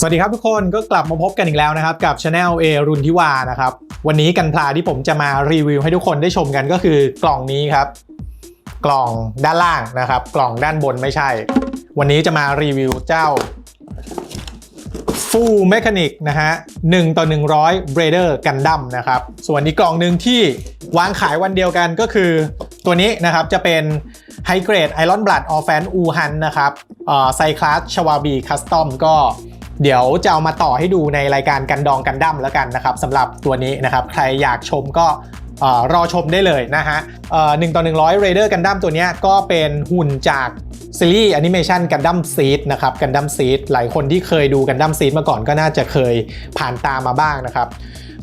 สวัสดีครับทุกคนก็กลับมาพบกันอีกแล้วนะครับ กับ Channel A รุนทิวานะครับ วันนี้กันพลาที่ผมจะมารีวิวให้ทุกคนได้ชมกันก็คือกล่องนี้ครับ กล่องด้านล่างนะครับ กล่องด้านบนไม่ใช่ วันนี้จะมารีวิวเจ้า Full Mechanic นะฮะ1ต่อ100 b r a d e r Gundam นะครับ ส่วนอีกกล่องหนึ่งที่วางขายวันเดียวกันก็คือตัวนี้นะครับจะเป็น High Grade Iron Blood Orphan Uhan นะครับไซคลาสชวาบีคัสตอมก็ เดี๋ยวจะเอามาต่อให้ดูในรายการกันดองกันดั้มแล้วกันนะครับสำหรับตัวนี้นะครับใครอยากชมก็อรอชมได้เลยนะฮะเอ่อ1ต่อ100 Raider Gundam ตัวนี้ก็เป็นหุ่นจากซีรีส์แอนิเมชันกันดั้มซีดนะครับกันดั้มซีดหลายคนที่เคยดูกันดั้มซีดมาก่อนก็น่าจะเคยผ่านตามาบ้างนะครับ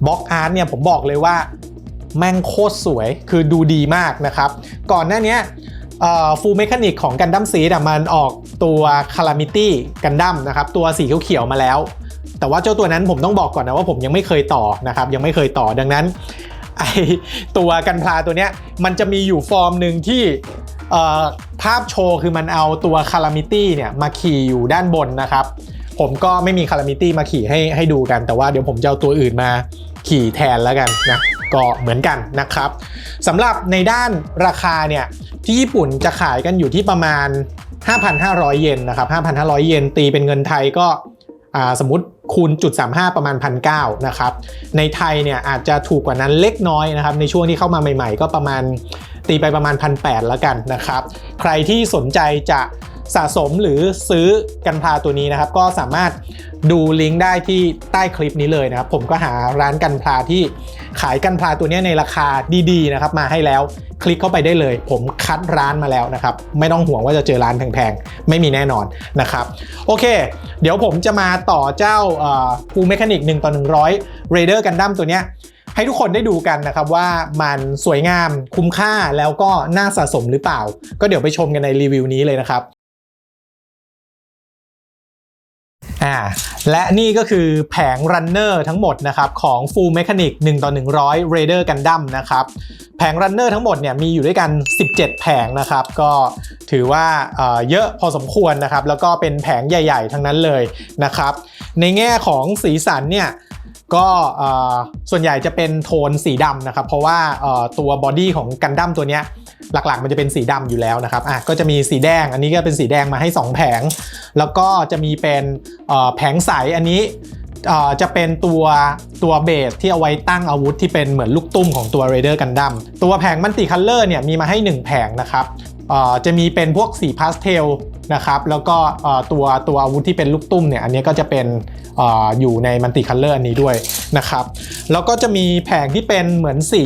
บล็อกอาร์ตเนี่ยผมบอกเลยว่าแม่งโคตรสวยคือดูดีมากนะครับ ก่อนหน้านี้ ฟูลเมคานิกของกันดั้มซีดมันออกตัวคารามิตี้กันดั้มนะครับตัวสีเขียวๆมาแล้ว แต่ว่าเจ้าตัวนั้นผมต้องบอกก่อนนะว่าผมยังไม่เคยต่อนะครับยังไม่เคยต่อดังนั้นไอตัวกันพลาตัวเนี้ยมันจะมีอยู่ฟอร์มหนึ่งที่ภาพโชว์คือมันเอาตัวคารามิตี้เนี่ยมาขี่อยู่ด้านบนนะครับ ผมก็ไม่มีคารามิตี้มาขี่ให้ให้ดูกัน แต่ว่าเดี๋ยวผมจะเอาตัวอื่นมาขี่แทนแล้วกันนะก็เหมือนกันนะครับสำหรับในด้านราคาเนี่ย ที่ญี่ปุ่นจะขายกันอยู่ที่ประมาณ 5,500 เยนนะครับ 5,500 เยนตีเป็นเงินไทยก็สมมติคูณจุด35 ประมาณ 1,900นะครับ ในไทยเนี่ยอาจจะถูกกว่านั้นเล็กน้อยนะครับ ในช่วงที่เข้ามาใหม่ๆ ก็ประมาณตีไปประมาณ 1,800แล้วกันนะครับ ใครที่สนใจจะ สะสมหรือซื้อกันพลาตัวนี้นะครับ ก็สามารถดูลิงก์ได้ที่ใต้คลิปนี้เลยนะครับ ผมก็หาร้านกันพลาที่ขายกันพลาตัวนี้ในราคาดีๆนะครับมาให้แล้วคลิกเข้าไปได้เลย ผมคัดร้านมาแล้วนะครับ ไม่ต้องห่วงว่าจะเจอร้านแพงๆ ไม่มีแน่นอนนะครับ โอเค เดี๋ยวผมจะมาต่อเจ้าฟูลเมคานิก1ต่อ100 Raider Gundam ตัวเนี้ยให้ทุกคนได้ดูกันนะครับว่ามันสวยงามคุ้มค่าแล้วก็น่าสะสมหรือเปล่า ก็เดี๋ยวไปชมกันในรีวิวนี้เลยนะครับ อ่าและนี่ก็คือแผงรันเนอร์ทั้งหมดนะครับของ Full Mechanic 1ต่อ100 Raider Gundam นะครับแผงรันเนอร์ทั้งหมดเนี่ยมีอยู่ด้วยกัน 17 แผงนะครับ ก็ถือว่าเอ่อเยอะพอสมควรนะครับ แล้วก็เป็นแผงใหญ่ ๆ ทั้งนั้นเลยนะครับ ในแง่ของสีสันเนี่ย ก็ส่วนใหญ่จะเป็นโทนสีดำนะครับ เพราะว่าตัวบอดี้ของกันดั้มตัวนี้หลักๆ มันจะเป็นสีดำอยู่แล้วนะครับอะก็จะมีสีแดง อันนี้ก็เป็นสีแดงมาให้ 2 แผง แล้วก็จะมีเป็นแผงใส อันนี้จะเป็นตัวตัวเบสที่เอาไว้ตั้งอาวุธที่เป็นเหมือนลูกตุ้มของตัว Raider Gundam ตัวแผงมันติคัลเลอร์เนี่ยมีมาให้ 1 แผงนะครับ จะมีเป็นพวกสีพาสเทลนะครับแล้วก็ตัวตัวอาวุธที่เป็นลูกตุ้มเนี่ยอันนี้ก็จะเป็นออยู่ในมันติคัลเลอร์อันนี้ด้วยนะครับแล้วก็จะมีแผงที่เป็นเหมือนสี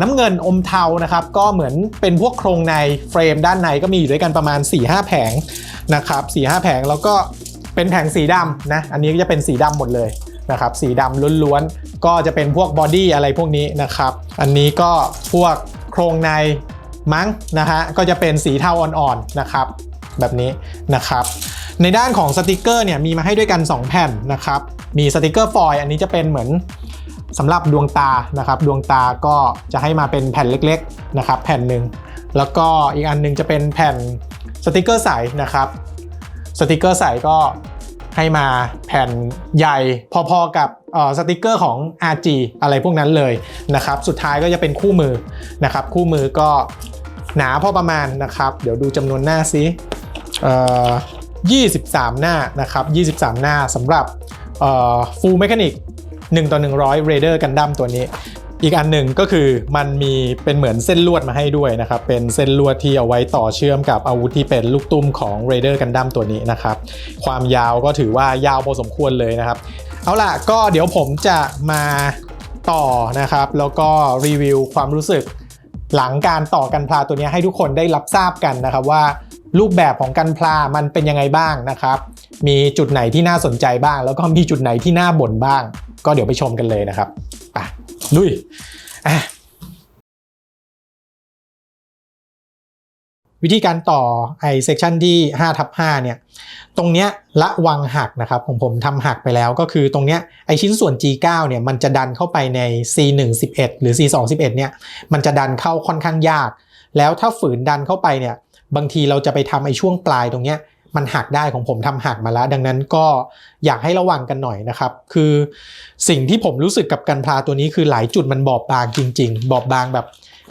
น้ำเงินอมเทานะครับก็เหมือนเป็นพวกโครงในเฟรมด้านในก็มีอยู่ด้วยกันประมาณ 4-5 แผงนะครับ4-5 แผงแล้วก็เป็นแผงสีดำนะอันนี้ก็จะเป็นสีดำหมดเลยนะครับสีดำล้วนๆ ก็จะเป็นพวกบอดี้อะไรพวกนี้นะครับ อันนี้ก็พวกโครงใน มั้งนะฮะก็จะเป็นสีเทาอ่อนๆนะครับ แบบนี้นะครับ ในด้านของสติกเกอร์เนี่ยมีมาให้ด้วยกัน 2 แผ่นนะครับ มีสติกเกอร์ฟอยล์อันนี้จะเป็นเหมือนสำหรับดวงตานะครับดวงตาก็จะให้มาเป็นแผ่นเล็กๆนะครับ แผ่นหนึ่งแล้วก็อีกอันหนึงจะเป็นแผ่นสติกเกอร์ใสนะครับสติกเกอร์ใสก็ให้มาแผ่นใหญ่พอๆกับสติกเกอร์ของ RG อะไรพวกนั้นเลยนะครับ สุดท้ายก็จะเป็นคู่มือนะครับ คู่มือก็ หนาพอประมาณนะครับ เดี๋ยวดูจำนวนหน้าซิเอ่อ23 หน้านะครับ 23 หน้าสำหรับเอ่อ Full Mechanic 1ต่อ100 Raider Gundam ตัวนี้ อีกอันหนึ่งก็คือมันมีเป็นเหมือนเส้นลวดมาให้ด้วยนะครับ เป็นเส้นลวดที่เอาไว้ต่อเชื่อมกับอาวุธที่เป็นลูกตุ้มของ Raider Gundam ตัวนี้นะครับ ความยาวก็ถือว่ายาวพอสมควรเลยนะครับ เอาล่ะก็เดี๋ยวผมจะมาต่อนะครับ แล้วก็รีวิวความรู้สึก หลังการต่อกันพลาตัวนี้ให้ทุกคนได้รับทราบกันนะครับว่า รูปแบบของกันพลามันเป็นยังไงบ้างนะครับ มีจุดไหนที่น่าสนใจบ้าง แล้วก็มีจุดไหนที่น่าบ่นบ้าง ก็เดี๋ยวไปชมกันเลยนะครับไปลุยอะ วิธีการต่อไอเซ c ชันที่5ทับ5เนี่ย ตรงเนี้ยละวังหักนะครับของผมทำหักไปแล้วก็คือตรงเนี้ยไอชิ้นส่วน G9 เนี่ยมันจะดันเข้าไปใน C111 หรือ C211 เนี่ยมันจะดันเข้าค่อนข้างยาก แล้วถ้าฝืนดันเข้าไปเนี่ยบางทีเราจะไปทำไอช่วงปลายตรงเนี้ยมันหักได้ของผมทำหักมาแล้ว ดังนั้นก็อยากให้ระวังกันหน่อยนะครับ คือสิ่งที่ผมรู้สึกกับกันพลาตัวนี้คือหลายจุดมันบอบบางจริง ๆ บอบบางแบบ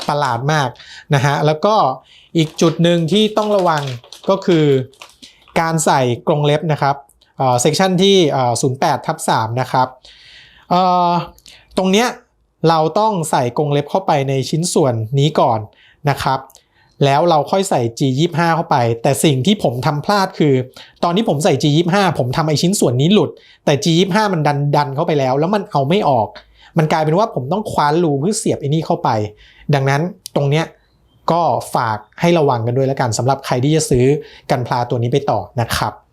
ประหลาดมากนะฮะแล้วก็ อีกจุดหนึ่งที่ต้องระวังก็คือการใส่กรงเล็บนะครับเอ่อเซกชันที่ 08ทับ3นะครับเอ่อตรงเนี้ยเราต้องใส่กรงเล็บเข้าไปในชิ้นส่วนนี้ก่อนนะครับแล้วเราค่อยใส่ G25 เข้าไป แต่สิ่งที่ผมทำพลาดคือ ตอนที่ผมใส่ G25 ผมทำไอชิ้นส่วนนี้หลุด แต่ G25 มันดันดันเข้าไปแล้ว แล้วมันเอาไม่ออก มันกลายเป็นว่าผมต้องคว้านรูเพื่อเสียบไอ้นี่เข้าไป ดังนั้นตรงเนี้ย ก็ฝากให้ระวังกันด้วยแล้วกันสำหรับใครที่จะซื้อกันพลาตัวนี้ไปต่อนะครับ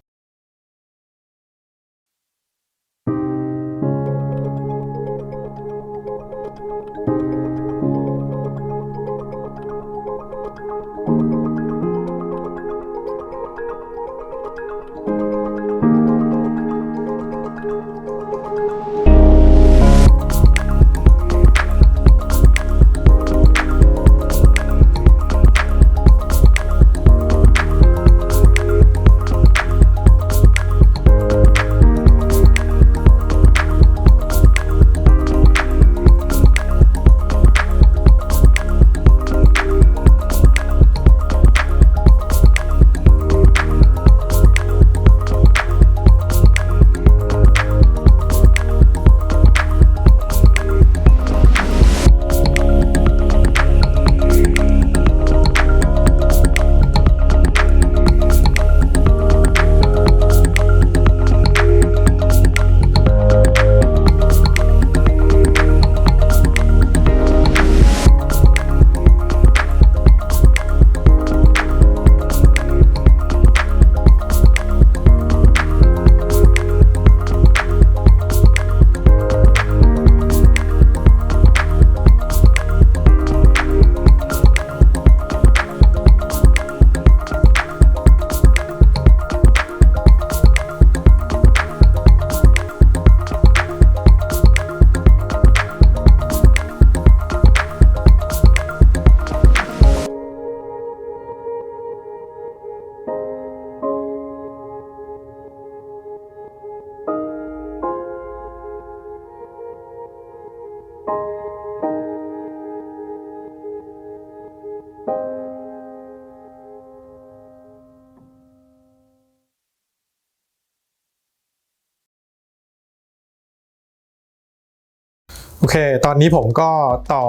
โอเค ตอนนี้ผมก็ต่อ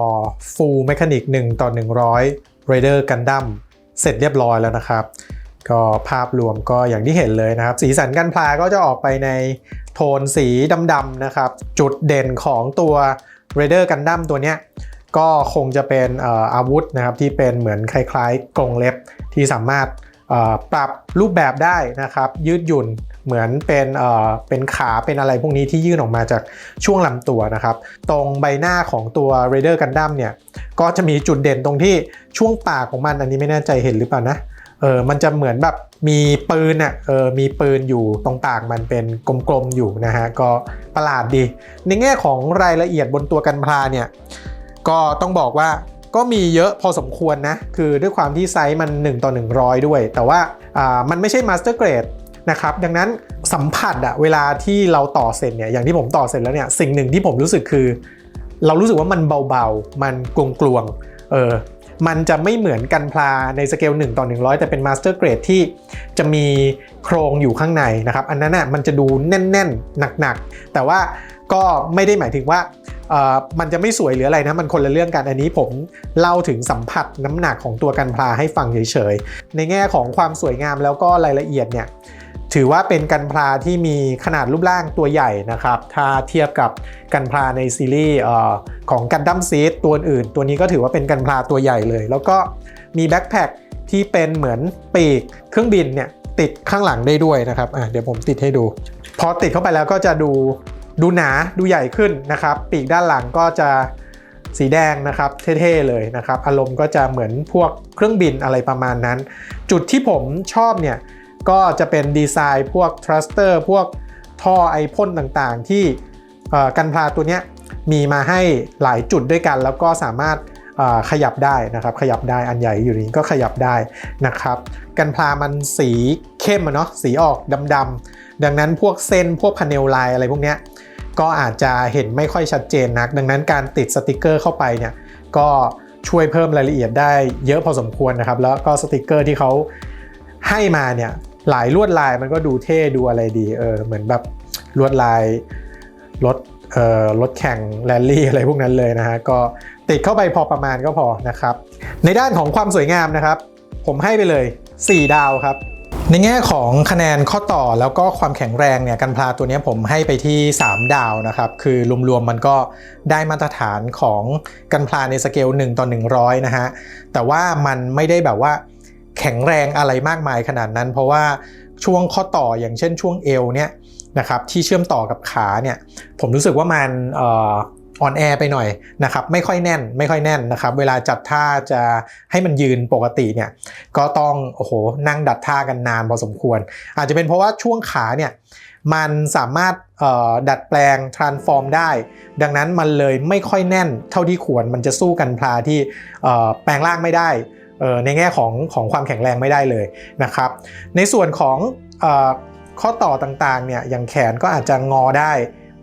Full Mechanic 1 ต่อ 100 Raider Gundam เสร็จเรียบร้อยแล้วนะครับ ก็ภาพรวมก็อย่างที่เห็นเลยนะครับ สีสันกันพลาก็จะออกไปในโทนสีดำๆนะครับ จุดเด่นของตัว Raider Gundam ตัวเนี้ยก็คงจะเป็นอาวุธนะครับที่เป็นเหมือนคล้ายๆกรงเล็บที่สามารถปรับรูปแบบได้นะครับ ยืดหยุ่น เหมือนเป็นเอ่อเป็นขาเป็นอะไรพวกนี้ที่ยื่นออกมาจากช่วงลำตัวนะครับ ตรงใบหน้าของตัว Raider Gundam เนี่ยก็จะมีจุดเด่นตรงที่ช่วงปากของมันอันนี้ไม่แน่ใจเห็นหรือเปล่านะเออมันจะเหมือนแบบมีปืนอะเออมีปืนอยู่ตรงปากมันเป็นกลมๆอยู่นะฮะก็ประหลาดดี ในแง่ของรายละเอียดบนตัวกันพลาเนี่ยก็ต้องบอกว่าก็มีเยอะพอสมควรนะ คือด้วยความที่ไซส์มัน 1 ต่อ 100 ด้วย แต่ว่าอ่ามันไม่ใช่มาสเตอร์เกรด นะครับดังนั้นสัมผัสอะเวลาที่เราต่อเสร็จเนี่ยอย่างที่ผมต่อเสร็จแล้วเนี่ยสิ่งหนึ่งที่ผมรู้สึกคือ เรารู้สึกว่ามันเบาๆ มันกลวงๆเออมันจะไม่เหมือนกันพลาในสเกล1ต่อ 100 แต่เป็นมาสเตอร์เกรดที่จะมีโครงอยู่ข้างในนะครับ อันนั้นน่ะมันจะดูแน่นๆ หนักๆ แต่ว่าก็ไม่ได้หมายถึงว่ามันจะไม่สวยหรืออะไรนะ มันคนละเรื่องกัน อันนี้ผมเล่าถึงสัมผัสน้ำหนักของตัวกันพลาให้ฟังเฉยๆ ในแง่ของความสวยงามแล้วก็รายละเอียดเนี่ย ถือว่าเป็นกันพลาที่มีขนาดรูปร่างตัวใหญ่นะครับ ถ้าเทียบกับกันพลาในซีรีส์ของกันดั้มซีดตัวอื่น ตัวนี้ก็ถือว่าเป็นกันพลาตัวใหญ่เลย แล้วก็มีแบ็คแพคที่เป็นเหมือนปีกเครื่องบินเนี่ยติดข้างหลังได้ด้วยนะครับเดี๋ยวผมติดให้ดู พอติดเข้าไปแล้วก็จะดูดูหนาดูใหญ่ขึ้นนะครับ ปีกด้านหลังก็จะสีแดงนะครับเท่ๆเลยนะครับ อารมณ์ก็จะเหมือนพวกเครื่องบินอะไรประมาณนั้น จุดที่ผมชอบเนี่ย ก็จะเป็นดีไซน์พวกทรัสเตอร์พวกท่อไอพ่นต่างๆ ที่กันพลาตัวนี้มีมาให้หลายจุดด้วยกัน แล้วก็สามารถขยับได้นะครับ ขยับได้อันใหญ่อยู่นี้ก็ขยับได้นะครับ กันพลามันสีเข้มอะเนาะสีออกดำๆดังนั้นพวกเส้นพวกพาเนลลายอะไรพวกนี้ก็อาจจะเห็นไม่ค่อยชัดเจนนัก ดังนั้นการติดสติกเกอร์เข้าไปเนี่ยก็ช่วยเพิ่มรายละเอียดได้เยอะพอสมควรนะครับ แล้วก็สติกเกอร์ที่เขาให้มาเนี่ย หลายลวดลายมันก็ดูเท่ดูอะไรดีเออเหมือนแบบลวดลายรถเอ่อรถแข่งแรลลี่อะไรพวกนั้นเลยนะฮะก็ติดเข้าไปพอประมาณก็พอนะครับ ในด้านของความสวยงามนะครับ ผมให้ไปเลย 4 ดาวครับในแง่ของคะแนนข้อต่อแล้วก็ความแข็งแรงเนี่ยกันพลาตัวนี้ผมให้ไปที่ 3 ดาวนะครับ คือรวมๆมันก็ได้มาตรฐานของกันพลาในสเกล 1 ต่อ 100 นะฮะ แต่ว่ามันไม่ได้แบบว่า แข็งแรงอะไรมากมายขนาดนั้น เพราะว่าช่วงข้อต่ออย่างเช่นช่วงเอวเนี่ยนะครับที่เชื่อมต่อกับขาเนี่ยผมรู้สึกว่ามันอ่อนแอไปหน่อยนะครับไม่ค่อยแน่นไม่ค่อยแน่นนะครับเวลาจัดท่าจะให้มันยืนปกติเนี่ยก็ต้องโอ้โหนั่งดัดท่ากันนานพอสมควร อาจจะเป็นเพราะว่าช่วงขาเนี่ยมันสามารถดัดแปลง transform ได้ ดังนั้นมันเลยไม่ค่อยแน่นเท่าที่ควรมันจะสู้กันพลาที่แปลงร่างไม่ได้ ในแง่ของของความแข็งแรงไม่ได้เลยนะครับ ในส่วนของออข้อต่อต่างๆเนี่ยอย่างแขนก็อาจจะงอได้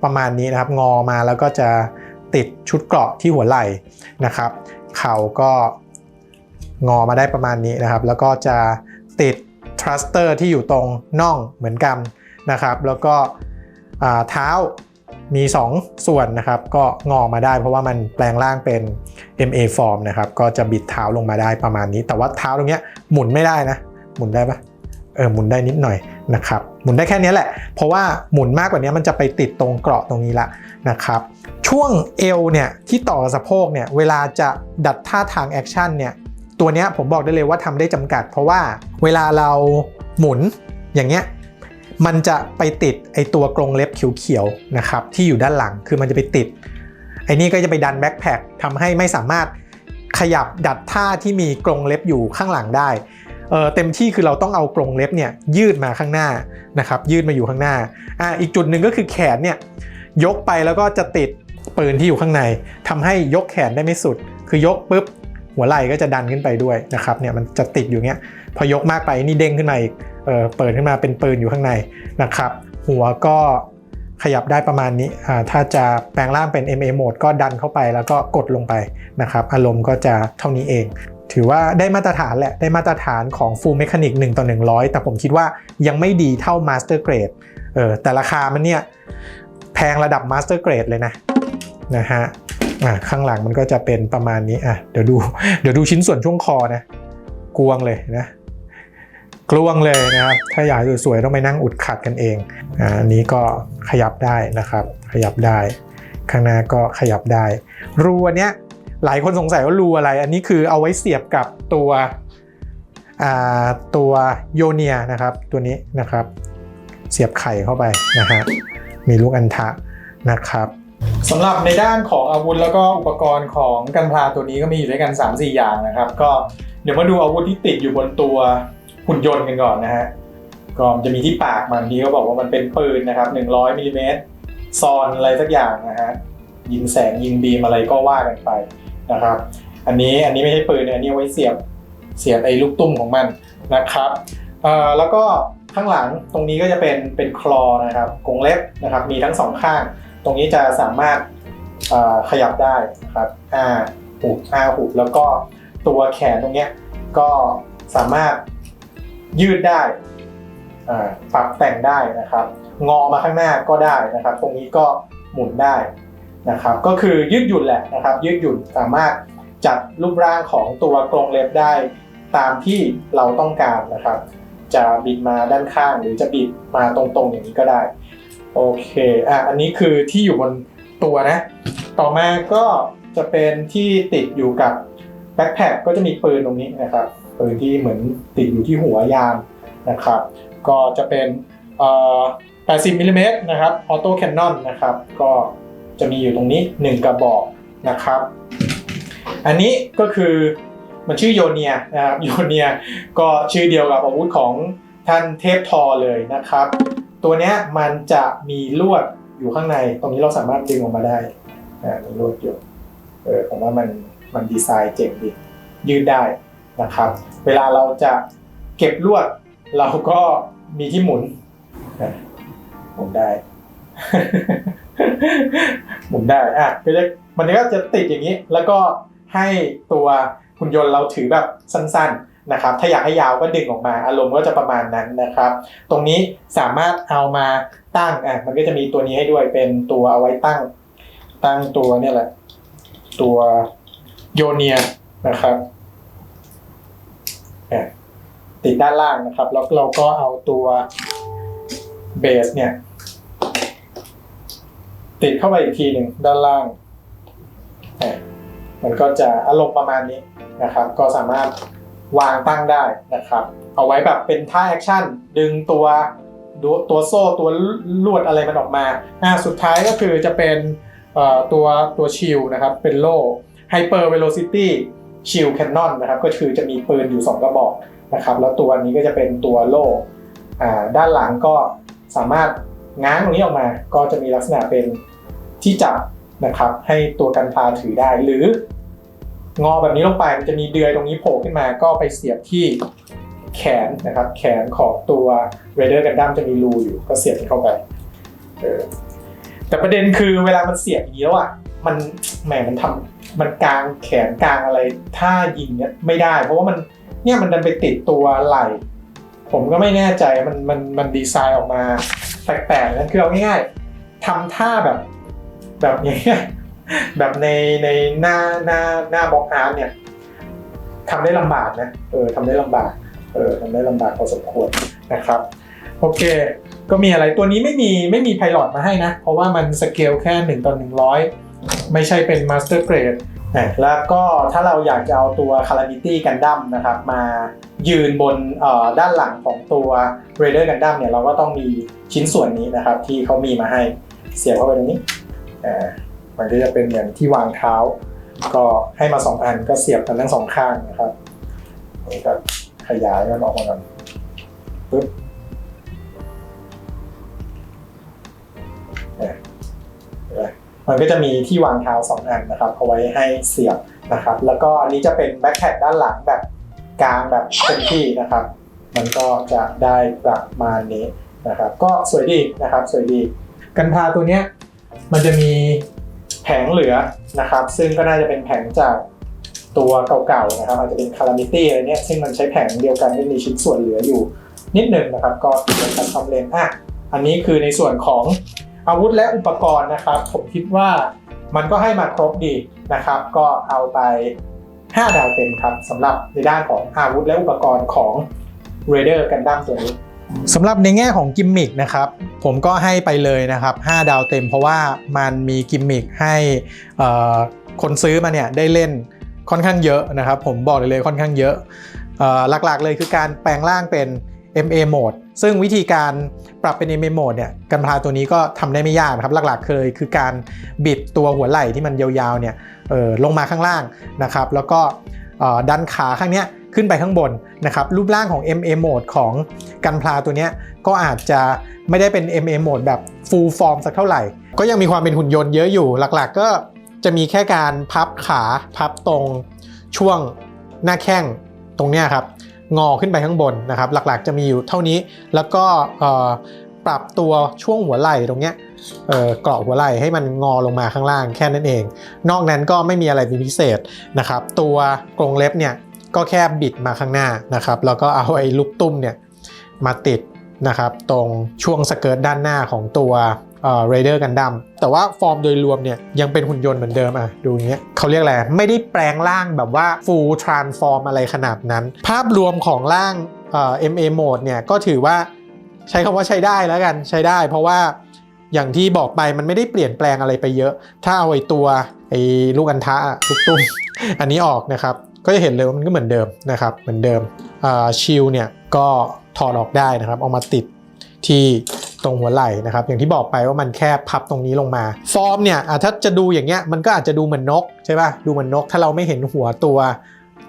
ประมาณนี้นะครับ งอมาแล้วก็จะติดชุดเกราะที่หัวไหล่นะครับ เข่าก็งอมาได้ประมาณนี้นะครับ แล้วก็จะติดทรัสเตอร์ที่อยู่ตรงน่องเหมือนกันนะครับ แล้วก็เท้า มี 2 ส่วนนะครับ ก็งอมาได้เพราะว่ามันแปลงร่างเป็น MA form นะครับ ก็จะบิดเท้าลงมาได้ประมาณนี้ แต่ว่าเท้าตรงเนี้ยหมุนไม่ได้นะ หมุนได้ปะเออหมุนได้นิดหน่อยนะครับ หมุนได้แค่นี้แหละ เพราะว่าหมุนมากกว่านี้มันจะไปติดตรงเกราะตรงนี้ละนะครับ ช่วงเอวเนี่ยที่ต่อสะโพกเนี่ยเวลาจะดัดท่าทางแอคชั่นเนี่ยตัวเนี้ยผมบอกได้เลยว่าทำได้จำกัด เพราะว่าเวลาเราหมุนอย่างเงี้ย มันจะไปติดไอตัวกรงเล็บเขียวๆนะครับที่อยู่ด้านหลังคือมันจะไปติดไอ้นี่ก็จะไปดันแบ็คแพคทำให้ไม่สามารถขยับดัดท่าที่มีกรงเล็บอยู่ข้างหลังได้เเต็มที่คือเราต้องเอากรงเล็บเนี่ยยืดมาข้างหน้านะครับยืดมาอยู่ข้างหน้าอ่าอีกจุดหนึ่งก็คือแขนเนี่ยยกไปแล้วก็จะติดปืนที่อยู่ข้างในทำให้ยกแขนได้ไม่สุด คือยกปุ๊บหัวไหล่ก็จะดันขึ้นไปด้วยนะครับเนี่ยมันจะติดอยู่เงี้ยพอยกมากไปนี่เด้งขึ้นมาอีก เเปิดขึ้นมาเป็นปืนอยู่ข้างในนะครับ หัวก็ขยับได้ประมาณนี้ ถ้าจะแปลงร่างเป็น MA mode ก็ดันเข้าไปแล้วก็กดลงไปนะครับ อารมณ์ก็จะเท่านี้เอง ถือว่าได้มาตรฐานแหละ ได้มาตรฐานของ Full Mechanic 1ต่อ100 แต่ผมคิดว่ายังไม่ดีเท่า Master Grade เออแต่ราคามันเนี่ยแพงระดับ Master Grade เลยนะนะฮะอะข้างหลังมันก็จะเป็นประมาณนี้อะเดี๋ยวดู เดี๋ยวดูชิ้นส่วนช่วงคอนะ กวงเลยนะ กลวงเลยนะครับ ถ้าอยากสวยๆต้องไปนั่งอุดขัดกันเองอ่าอันนี้ก็ขยับได้นะครับ ขยับได้ ข้างหน้าก็ขยับได้ รูอันเนี้ยหลายคนสงสัยว่ารูอะไร อันนี้คือเอาไว้เสียบกับตัวตัวโยเนียนะครับตัวนี้นะครับเสียบไข่เข้าไปนะฮะมีลูกอันทะนะครับสำหรับในด้านของอาวุธแล้วก็อุปกรณ์ของกันพลาตัวนี้ก็มีอยู่ด้วยกัน 3-4 อย่างนะครับ ก็เดี๋ยวมาดูอาวุธที่ติดอยู่บนตัว หุ่นยนต์กันก่อนนะฮะก็มันจะมีที่ปากมันที่เขาบอกว่ามันเป็นปืนนะครับ100มิลลิเมตรซอนอะไรสักอย่างนะฮะยิงแสงยิงบีมอะไรก็ว่ากันไปนะครับ อันนี้อันนี้ไม่ใช่ปืนอันนี้ไว้เสียบเสียบไอ้ลูกตุ้มของมันนะครับแล้วก็ข้างหลังตรงนี้ก็จะเป็นเป็นคลอนะครับกรงเล็บนะครับมีทั้งสองข้าง ตรงนี้จะสามารถขยับได้นะครับอ่าหุบอ่าหุบแล้วก็ตัวแขนตรงเนี้ยก็สามารถ ยืดได้ปรับแต่งได้นะครับ งอมาข้างหน้าก็ได้นะครับ ตรงนี้ก็หมุนได้นะครับ ก็คือยืดหยุ่นแหละนะครับ ยืดหยุ่นสามารถจัดรูปร่างของตัวกรงเล็บได้ตามที่เราต้องการนะครับ จะบิดมาด้านข้างหรือจะบิดมาตรงๆอย่างนี้ก็ได้ โอเคอะอันนี้คือที่อยู่บนตัวนะ ต่อมาก็จะเป็นที่ติดอยู่กับแบ็คแพคก็จะมีปืนตรงนี้นะครับ ปืนที่เหมือนติดอยู่ที่หัวยามนะครับ ก็จะเป็น80มิลลิเมตรนะครับออโต้แคนนอนนะครับก็จะมีอยู่ตรงนี้ 1 กระบอกนะครับ อันนี้ก็คือมันชื่อโยเนียนะครับโยเนียก็ชื่อเดียวกับอาวุธของท่านเทพทอเลยนะครับ ตัวเนี้ยมันจะมีลวดอยู่ข้างใน ตรงนี้เราสามารถดึงออกมาได้อ่ามีลวดอยู่เออผมว่ามันมันดีไซน์เจ๋งดียืดได้ นะครับ เวลาเราจะเก็บลวด เราก็มีที่หมุนหมุนได้ หมุนได้อะก็จะมันก็จะติดอย่างนี้ แล้วก็ให้ตัวหุ่นยนต์เราถือแบบสั้นๆนะครับ ถ้าอยากให้ยาวก็ดึงออกมา อารมณ์ก็จะประมาณนั้นนะครับ ตรงนี้สามารถเอามาตั้งอะมันก็จะมีตัวนี้ให้ด้วยเป็นตัวเอาไว้ตั้ง ตั้งตัวเนี่ยแหละ ตัวโยเนียนะครับ ติดด้านล่างนะครับ แล้วเราก็เอาตัวเบสเนี่ย ติดเข้าไปอีกทีหนึ่งด้านล่าง มันก็จะอารมณ์ประมาณนี้นะครับ ก็สามารถวางตั้งได้นะครับ เอาไว้แบบเป็นท่าแอคชั่น ดึงตัวตัวโซ่ตัวลวดอะไรมันออกมาอ่าสุดท้ายก็คือจะเป็นตัวตัวชิลนะครับ เป็นโล่ไฮเปอร์เวล ocity Hyper Velocity Shield Cannon นะครับก็คือจะมีปืนอยู่ 2 กระบอกนะครับแล้วตัวนี้ก็จะเป็นตัวโล่ด้านหลังก็สามารถง้างตรงนี้ออกมา ก็จะมีลักษณะเป็นที่จับนะครับให้ตัวกันพาถือได้หรืองอแบบนี้ลงไปมันจะมีเดือยตรงนี้โผล่ขึ้นมาก็ไปเสียบที่แขนนะครับแขนของตัว Raider Gundam จะมีรูอยู่ก็เสียบเข้าไปแต่ประเด็นคือเวลามันเสียบอย่างนี้แล้วอะมันแหมมันทำ มันกลางแขนกลางอะไรถ้ายิงเนี้ยไม่ได้ เพราะว่ามันเนี่ยมันดันไปติดตัวไหล่ผมก็ไม่แน่ใจมันมันมันดีไซน์ออกมาแปลกๆนั่นคือเอาง่ายๆทำท่าแบบแบบอย่างเงี้ยแบบในในหน้าหน้าหน้าบล็อกอาร์ตเนี่ยทำได้ลำบากนะเออทำได้ลำบากเออทำได้ลำบากพอสมควรนะครับโอเค ก็มีอะไรตัวนี้ไม่มีไม่มีไพลอตมาให้นะ เพราะว่ามันสเกลแค่1ต่อ100 ไม่ใช่เป็นมาสเตอร์เกรดแล้วก็ถ้าเราอยากจะเอาตัว Calamity Gundam นะครับมายืนบนด้านหลังของตัว Raider Gundam เนี่ยเราก็ต้องมีชิ้นส่วนนี้นะครับที่เขามีมาให้เสียบเข้าไปตรงนี้มันก็จะเป็นเหมือนที่วางเท้า ก็ให้มาสองอันก็เสียบกันทั้งสองข้างนะครับนี่ก็ขยายมันออกมากันปึ๊บ มันก็จะมีที่วางเท้าสองอันนะครับเอาไว้ให้เสียบนะครับ แล้วก็อันนี้จะเป็นแบ็คแพดด้านหลังแบบกลางแบบเต็มที่นะครับ มันก็จะได้ประมาณนี้นะครับ ก็สวยดีนะครับสวยดี กันพาตัวเนี้ยมันจะมีแผงเหลือนะครับ ซึ่งก็น่าจะเป็นแผงจากตัวเก่าๆนะครับ อาจจะเป็น Calamity อะไรเนี้ยซึ่งมันใช้แผงเดียวกันที่มีชิ้นส่วนเหลืออยู่นิดหนึ่งนะครับ ก็ติดเป็นทำเลนอะอันนี้คือในส่วนของ อาวุธและอุปกรณ์นะครับ ผมคิดว่ามันก็ให้มาครบดีนะครับ ก็เอาไป 5 ดาวเต็มครับสำหรับในด้านของอาวุธและอุปกรณ์ของ Raider Gundam ตัวนี้สำหรับในแง่ของกิมมิคนะครับ ผมก็ให้ไปเลยนะครับ 5 ดาวเต็มเพราะว่ามันมีกิมมิคให้คนซื้อมาเนี่ยได้เล่นค่อนข้างเยอะนะครับ ผมบอกเลยเลยค่อนข้างเยอะหลักๆเลยคือการแปลงร่างเป็น MA Mode ซึ่งวิธีการปรับเป็น MA Mode เนี่ยกันพาตัวนี้ก็ทำได้ไม่ยากนะครับหลักๆเคยคือการบิดตัวหัวไหล่ที่มันยาวๆเนี่ยออลงมาข้างล่างนะครับแล้วก็ดันขาข้างเนี้ยขึ้นไปข้างบนนะครับรูปร่างของ MA Mode ของกันพลาตัวนี้ก็อาจจะไม่ได้เป็น MA Mode แบบ full form สักเท่าไหร่ ก็ยังมีความเป็นหุ่นยนต์เยอะอยู่หลักๆ ก็จะมีแค่การพับขาพับตรงช่วงหน้าแข้งตรงเนี้ยครับ งอขึ้นไปข้างบนนะครับ หลักๆจะมีอยู่เท่านี้แล้วก็ปรับตัวช่วงหัวไหล่ตรงเนี้ยเอ่อเกาะหัวไหล่ให้มันงอลงมาข้างล่างแค่นั้นเอง นอกนั้นก็ไม่มีอะไรเป็นพิเศษนะครับ ตัวกรงเล็บเนี่ยก็แค่บิดมาข้างหน้านะครับ แล้วก็เอาไอ้ลูกตุ้มเนี่ยมาติดนะครับ ตรงช่วงสเกิร์ตด้านหน้าของตัว เอ่อ Raider Gundam แต่ว่าฟอร์มโดยรวมเนี่ยยังเป็นหุ่นยนต์เหมือนเดิมอะดูอย่างเงี้ยเขาเรียกอะไรไม่ได้แปลงร่างแบบว่า full transform อะไรขนาดนั้น ภาพรวมของร่างเอ่อ MA mode เนี่ยก็ถือว่าใช้คำว่าใช้ได้แล้วกันใช้ได้ เพราะว่าอย่างที่บอกไปมันไม่ได้เปลี่ยนแปลงอะไรไปเยอะ ถ้าเอาไอ้ตัวไอ้ลูกอันทะอะลูกตุ้มอันนี้ออกนะครับก็จะเห็นเลยว่ามันก็เหมือนเดิมนะครับเหมือนเดิมชิลเนี่ยก็ถอดออกได้นะครับเอามาติดที่ ตรงหัวไหล่นะครับอย่างที่บอกไปว่ามันแค่พับตรงนี้ลงมา ฟอร์มเนี่ยถ้าจะดูอย่างเงี้ยมันก็อาจจะดูเหมือนนกใช่ป่ะดูเหมือนนก ถ้าเราไม่เห็นหัวตัว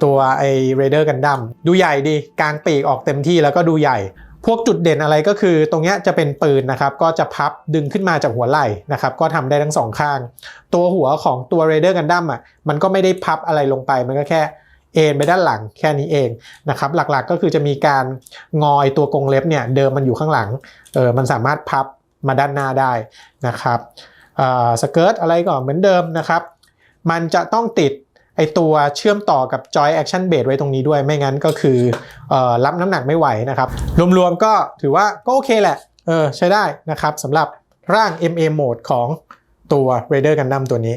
ตัวไอ้ Raider Gundam ดูใหญ่ดีกลางปีกออกเต็มที่แล้วก็ดูใหญ่ พวกจุดเด่นอะไรก็คือตรงเนี้ยจะเป็นปืนนะครับ ก็จะพับดึงขึ้นมาจากหัวไหล่นะครับ ก็ทำได้ทั้งสองข้าง ตัวหัวของตัว Raider Gundam อะมันก็ไม่ได้พับอะไรลงไปมันก็แค่ เอ็นไปด้านหลังแค่นี้เองนะครับหลักๆก็คือจะมีการงอยตัวกรงเล็บเนี่ยเดิมมันอยู่ข้างหลังเออมันสามารถพับมาด้านหน้าได้นะครับสเกิร์ตอะไรก็เหมือนเดิมนะครับ มันจะต้องติดไอตัวเชื่อมต่อกับ Joy Action Base ไว้ตรงนี้ด้วยไม่งั้นก็คือออรับน้ำหนักไม่ไหวนะครับ รวมๆก็ถือว่าก็โอเคแหละเออใช้ได้นะครับสำหรับร่าง MA Mode ของตัว Raider Gundam ตัวนี้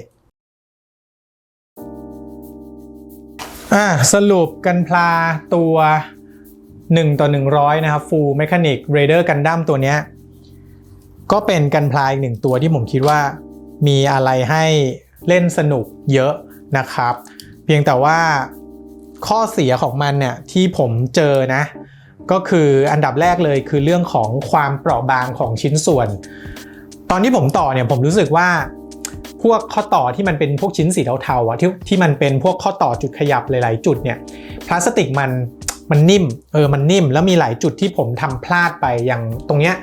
อ่าสรุปกันพลาตัว 1 ต่อ 100 นะครับ Full Mechanic Raider Gundam ตัวเนี้ยก็เป็นกันพลาอีกหนึ่งตัวที่ผมคิดว่ามีอะไรให้เล่นสนุกเยอะนะครับ เพียงแต่ว่าข้อเสียของมันเนี่ยที่ผมเจอนะ ก็คืออันดับแรกเลยคือเรื่องของความเปราะบางของชิ้นส่วน ตอนที่ผมต่อเนี่ยผมรู้สึกว่า วกข้อต่อที่มันเป็นพวกชิ้นสีเทาๆอะที่ที่มันเป็นพวกข้อต่อจุดขยับหลายๆ จุดเนี่ยพลาสติกมันมันนิ่มเออมันนิ่มแล้วมีหลายจุดที่ผมทำพลาดไปอย่างตรงเนี้ย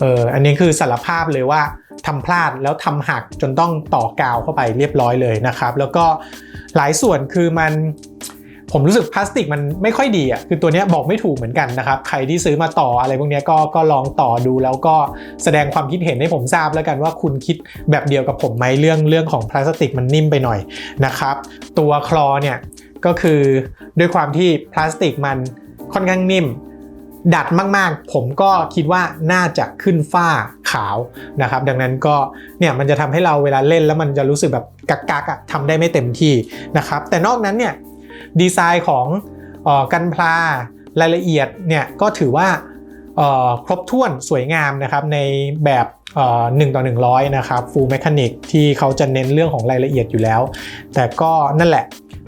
เอออันนี้คือสารภาพเลยว่าทำพลาดแล้วทำหักจนต้องต่อกาวเข้าไปเรียบร้อยเลยนะครับ แล้วก็หลายส่วนคือมัน ผมรู้สึกพลาสติกมันไม่ค่อยดีอะคือตัวนี้บอกไม่ถูกเหมือนกันนะครับ ใครที่ซื้อมาต่ออะไรพวกนี้ก็ก็ลองต่อดูแล้วก็แสดงความคิดเห็นให้ผมทราบแล้วกันว่าคุณคิดแบบเดียวกับผมไหมเรื่องเรื่องของพลาสติกมันนิ่มไปหน่อยนะครับ ตัวคลอเนี่ยก็คือด้วยความที่พลาสติกมันค่อนข้างนิ่มดัดมากๆ ผมก็คิดว่าน่าจะขึ้นฝ้าขาวนะครับ ดังนั้นก็เนี่ยมันจะทำให้เราเวลาเล่นแล้วมันจะรู้สึกแบบกักกักๆอะทำได้ไม่เต็มที่นะครับ แต่นอกนั้นเนี่ย ดีไซน์ของออกันพลารายละเอียดเนี่ยก็ถือว่าครบถ้วนสวยงามนะครับในแบบเอ่อ1ต่อ100 นะครับ full mechanic ที่เขาจะเน้นเรื่องของรายละเอียดอยู่แล้ว แต่ก็นั่นแหละ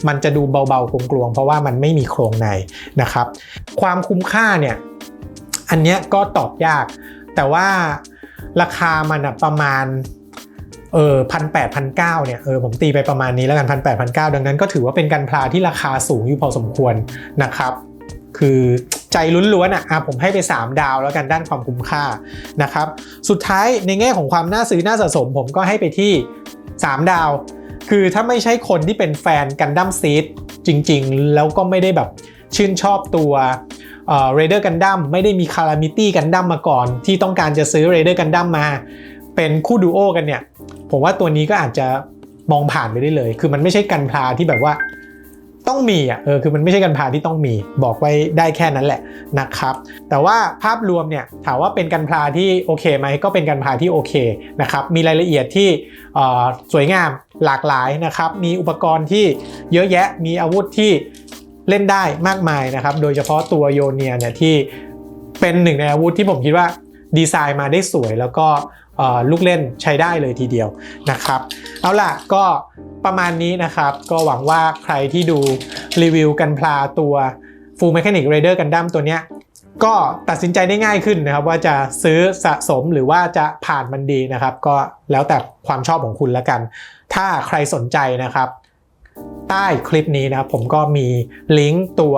มันจะดูเบาๆกลวงๆ เพราะว่ามันไม่มีโครงในนะครับ ความคุ้มค่าเนี่ย อันเนี้ยก็ตอบยาก แต่ว่าราคามันประมาณ เออพันแปดพันเก้าเนี่ยเออผมตีไปประมาณนี้แล้วกันพันแปดพันเก้าดังนั้นก็ถือว่าเป็นการพลาที่ราคาสูงอยู่พอสมควรนะครับ คือใจล้วนๆอะอะผมให้ไป 3 ดาวแล้วกันด้านความคุ้มค่านะครับสุดท้ายในแง่ของความน่าซื้อน่าสะสม ผมก็ให้ไปที่ 3 ดาว คือถ้าไม่ใช่คนที่เป็นแฟนกันดั้มซีดจริงๆ แล้วก็ไม่ได้แบบชื่นชอบตัวเอ่อ Raider Gundam ไม่ได้มี Calamity Gundam มมาก่อน ที่ต้องการจะซื้อ Raider Gundam มา เป็นคู่ดูโอกันเนี่ย ผมว่าตัวนี้ก็อาจจะมองผ่านไปได้เลย คือมันไม่ใช่กันพลาที่แบบว่าต้องมีอะเออคือมันไม่ใช่กันพาที่ต้องมี บอกไว้ได้แค่นั้นแหละนะครับ แต่ว่าภาพรวมเนี่ยถามว่าเป็นกันพลาที่โอเคไหมก็เป็นกันพลาที่โอเคนะครับมีรายละเอียดที่สวยงามหลากหลายนะครับ มีอุปกรณ์ที่เยอะแยะมีอาวุธที่เล่นได้มากมายนะครับ โดยเฉพาะตัวโยเนียเนี่ยที่เป็นหนึ่งในอาวุธที่ผมคิดว่าดีไซน์มาได้สวยแล้วก็ ลูกเล่นใช้ได้เลยทีเดียวนะครับ เอาล่ะก็ประมาณนี้นะครับ ก็หวังว่าใครที่ดูรีวิวกันพลาตัว Full Mechanic Raider Gundam ตัวเนี้ยก็ตัดสินใจได้ง่ายขึ้นนะครับ ว่าจะซื้อสะสมหรือว่าจะผ่านมันดีนะครับ ก็แล้วแต่ความชอบของคุณแล้วกัน ถ้าใครสนใจนะครับ ใต้คลิปนี้นะครับผมก็มีลิงก์ตัว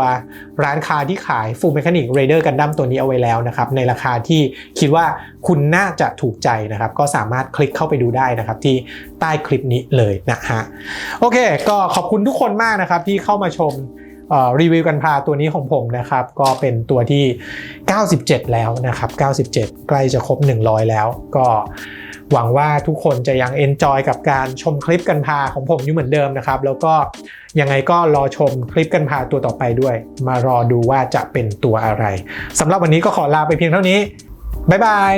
ร้านค้าที่ขาย Full Mechanic Raider Gundam ตัวนี้เอาไว้แล้วนะครับ ในราคาที่คิดว่าคุณน่าจะถูกใจนะครับ ก็สามารถคลิกเข้าไปดูได้นะครับที่ใต้คลิปนี้เลยนะฮะโอเค ก็ขอบคุณทุกคนมากนะครับที่เข้ามาชมรีวิวกันพาตัวนี้ของผมนะครับ ก็เป็นตัวที่ 97 แล้วนะครับ 97 ใกล้จะครบ 100 แล้วก็ หวังว่าทุกคนจะยังเอนจอยกับการชมคลิปกันพาของผมอยู่เหมือนเดิมนะครับ แล้วก็ยังไงก็รอชมคลิปกันพาตัวต่อไปด้วย มารอดูว่าจะเป็นตัวอะไรสำหรับวันนี้ก็ขอลาไปเพียงเท่านี้บ๊ายบาย